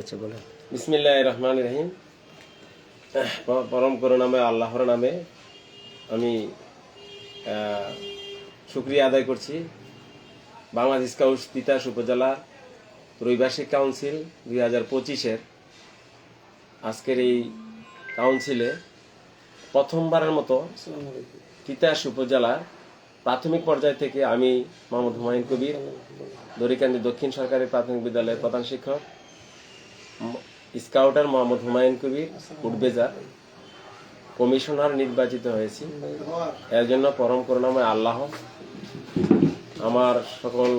আচ্ছা বলেন। বিসমিল্লাহ রহমান রহিম। পরম করুণামে আল্লাহর নামে আমি শুক্রিয়া আদায় করছি। বাংলাদেশ স্কাউটস তিতাস উপজেলা ত্রৈবার্ষিক কাউন্সিল দুই হাজার পঁচিশের আজকের এই কাউন্সিলে প্রথমবারের মতো তিতাস উপজেলার প্রাথমিক পর্যায় থেকে আমি মোহাম্মদ হুমায়ুন কবির দরিকান্দি দক্ষিণ সরকারি প্রাথমিক বিদ্যালয়ের প্রধান শিক্ষক স্কাউটার মোহাম্মদ হুমায়ুন কবির উডবেজা কমিশনার নির্বাচিত হয়েছি। এর জন্য পরম করুণাময় আল্লাহ, আমার সকল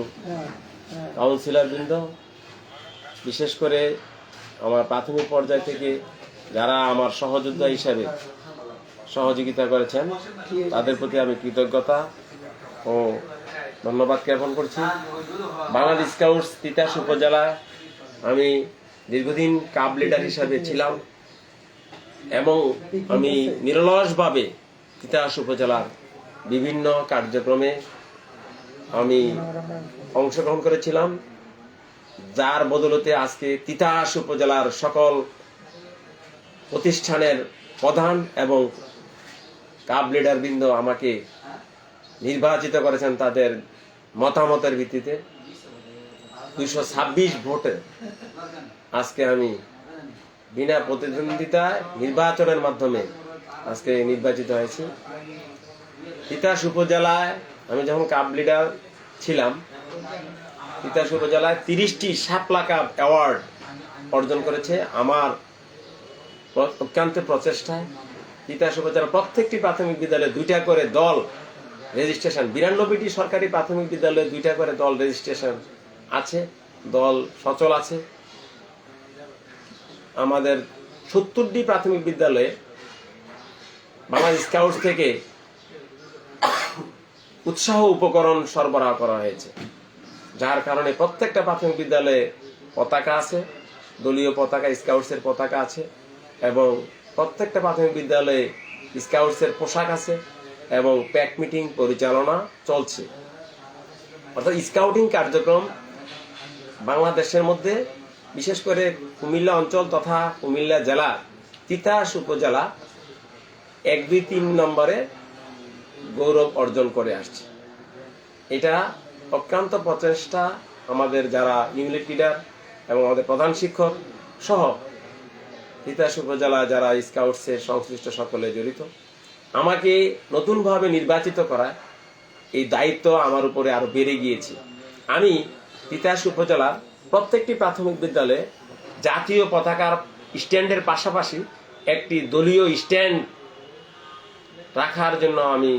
কাউন্সিলর বৃন্দ বিশেষ করে আমার প্রাথমিক পর্যায় থেকে যারা আমার সহযোদ্ধা হিসাবে সহযোগিতা করেছেন, তাদের প্রতি আমি কৃতজ্ঞতা ও ধন্যবাদ জ্ঞাপন করছি। বাংলাদেশ স্কাউটস তিতাস উপজেলা আমি দীর্ঘদিন কাব লিডার হিসাবে ছিলাম এবং আমি নিরলসভাবে তিতাস উপজেলার বিভিন্ন কার্যক্রমে আমি অংশগ্রহণ করেছিলাম। যার বদলতে আজকে তিতাস উপজেলার সকল প্রতিষ্ঠানের প্রধান এবং কাব লিডার বৃন্দ আমাকে নির্বাচিত করেছেন তাদের মতামতের ভিত্তিতে। দুইশো ছাব্বিশ ভোটে। আজকে আমি বিনা প্রতিদ্বন্দ্বিতায় নির্বাচনের মাধ্যমে আজকে নির্বাচিত হয়েছি। তিতাস উপজেলায় আমি যখন কাপ লিডার ছিলাম, তিতাস উপজেলায় তিরিশটি শাপলা কাপ অ্যাওয়ার্ড অর্জন করেছে আমার অত্যন্ত প্রচেষ্টায়। তিতাস উপজেলার প্রত্যেকটি প্রাথমিক বিদ্যালয়ে দুইটা করে দল রেজিস্ট্রেশন বিরানব্বইটি সরকারি প্রাথমিক বিদ্যালয়ে দুইটা করে দল রেজিস্ট্রেশন আছে, দল সচল আছে। আমাদের সত্তরটি প্রাথমিক বিদ্যালয়ে বাংলাদেশ স্কাউটস থেকে উৎসাহ উপকরণ সরবরাহ করা হয়েছে। যার কারণে প্রত্যেকটা প্রাথমিক বিদ্যালয়ে পতাকা আছে, দলীয় পতাকা, স্কাউটসের পতাকা আছে এবং প্রত্যেকটা প্রাথমিক বিদ্যালয়ে স্কাউটসের পোশাক আছে এবং প্যাক মিটিং পরিচালনা চলছে। অর্থাৎ স্কাউটিং কার্যক্রম বাংলাদেশের মধ্যে, বিশেষ করে কুমিল্লা অঞ্চল তথা কুমিল্লা জেলা, তিতাস উপজেলা এক, দুই, তিন নম্বরে গৌরব অর্জন করে আসছে। এটা অক্রান্ত প্রচেষ্টা আমাদের যারা ইউনিট লিডার এবং আমাদের প্রধান শিক্ষক সহ তিতাস উপজেলা যারা স্কাউটসের সংশ্লিষ্ট সকলে জড়িত, আমাকে নতুনভাবে নির্বাচিত করা এই দায়িত্ব আমার উপরে আরও বেড়ে গিয়েছে। আমি তিতাস উপজেলার প্রত্যেকটি প্রাথমিক বিদ্যালয়ে জাতীয় পতাকার স্ট্যান্ডের পাশাপাশি একটি দলীয় স্ট্যান্ড রাখার জন্য আমি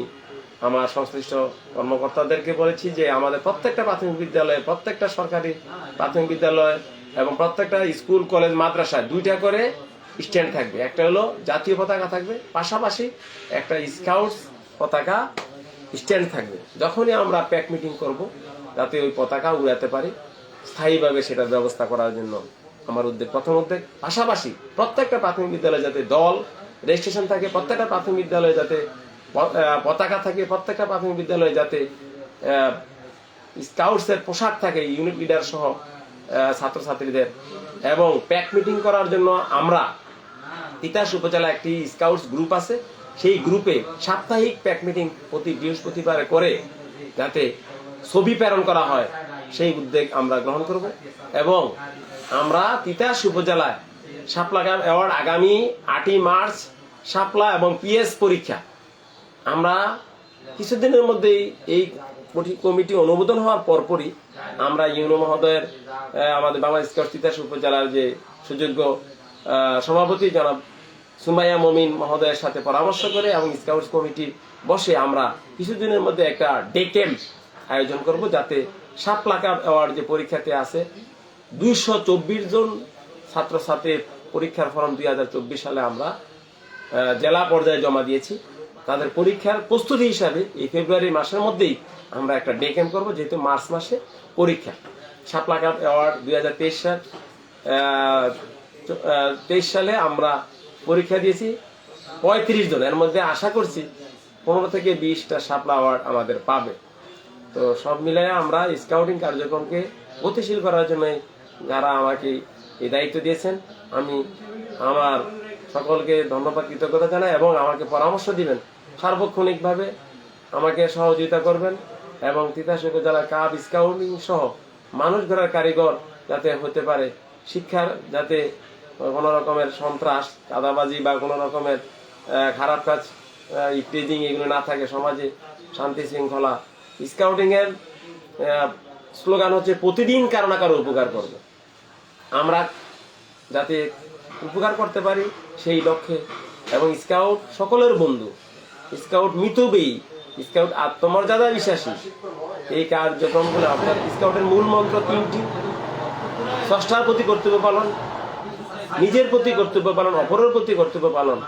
আমার সংশ্লিষ্ট কর্মকর্তাদেরকে বলেছি যে আমাদের প্রত্যেকটা প্রাথমিক বিদ্যালয়ে, প্রত্যেকটা সরকারি প্রাথমিক বিদ্যালয় এবং প্রত্যেকটা স্কুল, কলেজ, মাদ্রাসায় দুইটা করে স্ট্যান্ড থাকবে। একটা হলো জাতীয় পতাকা থাকবে, পাশাপাশি একটা স্কাউটস পতাকা স্ট্যান্ড থাকবে। যখনই আমরা প্যাক মিটিং করব যাতে ওই পতাকা উড়াতে পারি। স্থায়ীভাবে সেটার ব্যবস্থা করার জন্য আমার উদ্যোগ প্রথম উদ্যোগ। পাশাপাশি প্রত্যেকটা প্রাথমিক বিদ্যালয়ে যাতে দল রেজিস্ট্রেশন থাকে, প্রত্যেকটা প্রাথমিক বিদ্যালয়ে যাতে পতাকা থাকে, প্রত্যেকটা প্রাথমিক বিদ্যালয়ে যাতে স্কাউটসের পোশাক থাকে ইউনিট লিডার সহ ছাত্রছাত্রীদের। এবং প্যাক মিটিং করার জন্য আমরা তিতাস উপজেলা একটি স্কাউটস গ্রুপ আছে। সেই গ্রুপে সাপ্তাহিক প্যাক মিটিং প্রতি বৃহস্পতিবারে করে যাতে ছবি প্রেরণ করা হয়, সেই উদ্যোগ আমরা গ্রহণ করব এবং আমরা তিতাস উপজেলায় শাপলা কাপ অ্যাওয়ার্ড আগামী আটই মার্চ শাপলা এবং পিএস পরীক্ষা। আমরা কিছুদিনের মধ্যেই এই কমিটি অনুমোদন হওয়ার পরপরই আমরা ইউনো মহোদয়ের আমাদের বাংলাদেশ তিতাস উপজেলার যে সুযোগ্য সভাপতি জনাব সুমাইয়া মমিন মহোদয়ের সাথে পরামর্শ করে এবং স্কাউটস কমিটি বসে আমরা কিছুদিনের মধ্যে একটা ডে ক্যাম্প আয়োজন করব যাতে সাত লাখ অ্যাওয়ার্ড যে পরীক্ষাতে আছে, দুইশো চব্বিশ জন ছাত্রছাত্রীর পরীক্ষার ফর্ম দুই হাজার চব্বিশ সালে আমরা জেলা পর্যায়ে জমা দিয়েছি। তাদের পরীক্ষার প্রস্তুতি হিসাবে এই ফেব্রুয়ারি মাসের মধ্যেই আমরা একটা ডে ক্যাম্প করব, যেহেতু মার্চ মাসে পরীক্ষা। শাপলা কাপ অ্যাওয়ার্ড দুই হাজার তেইশ সাল তেইশ সালে আমরা পরীক্ষা দিয়েছি, পঁয়ত্রিশ জন। এর মধ্যে আশা করছি পনেরো থেকে বিশটা শাপলা অ্যাওয়ার্ড আমাদের পাবে। তো সব মিলিয়ে আমরা স্কাউটিং কার্যক্রমকে গতিশীল করার জন্য যারা আমাকে এই দায়িত্ব দিয়েছেন, আমি আমার সকলকে ধন্যবাদ, কৃতজ্ঞতা জানাই এবং আমাকে পরামর্শ দিবেন। সার্বক্ষণিকভাবে আমাকে সহযোগিতা করবেন এবং তিতাস উপজেলা কাপ স্কাউটিং সহ মানুষ গড়ার কারিগর যাতে হতে পারে, শিক্ষার যাতে কোনো রকমের সন্ত্রাস, চাঁদাবাজি বা কোনো রকমের খারাপ কাজ ইফটেজিং এগুলো না থাকে সমাজে, শান্তি শৃঙ্খলা। স্কাউটিংয়ের স্লোগান হচ্ছে, প্রতিদিন কারও না কারও উপকার করবে। আমরা যাতে উপকার করতে পারি সেই লক্ষ্যে। এবং স্কাউট সকলের বন্ধু। স্কাউট মিতবেই স্কাউট আত্মমর্যাদা বিশ্বাসী। এই কার্যক্রমগুলো অর্থাৎ স্কাউটের মূল মন্ত্র তিনটি। ষষ্ঠার প্রতি কর্তব্য পালন। নিজের প্রতি কর্তব্য পালন, অপরের প্রতি কর্তব্য পালন।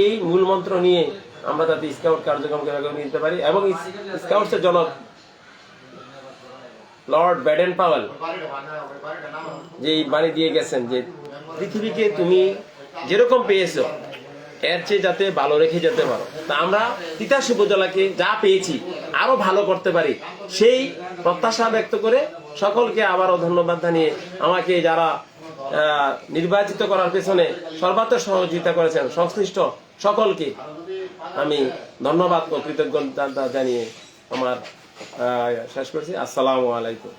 এই মূল মন্ত্র নিয়ে আমরা যাতে স্কাউট কার্যক্রমকে নিতে পারি এবং স্কাউটসের জনক লর্ড ব্যাডেন পাওয়েল যে বাণী দিয়ে গেছেন যে পৃথিবীকে তুমি যেরকম পেয়েছ, এর চেয়ে যাতে ভালো রেখে যেতে পারো। তা আমরা তিতাস উপজেলাকে যা পেয়েছি, আরও ভালো করতে পারি, সেই প্রত্যাশা ব্যক্ত করে সকলকে আবারও ধন্যবাদ জানিয়ে আমাকে যারা নির্বাচিত করার পেছনে সর্বাত্মক সহযোগিতা করেছেন সংশ্লিষ্ট সকলকে। আমি ধন্যবাদ ও কৃতজ্ঞতা জানিয়ে আমার শেষ করছি। আসসালামু আলাইকুম।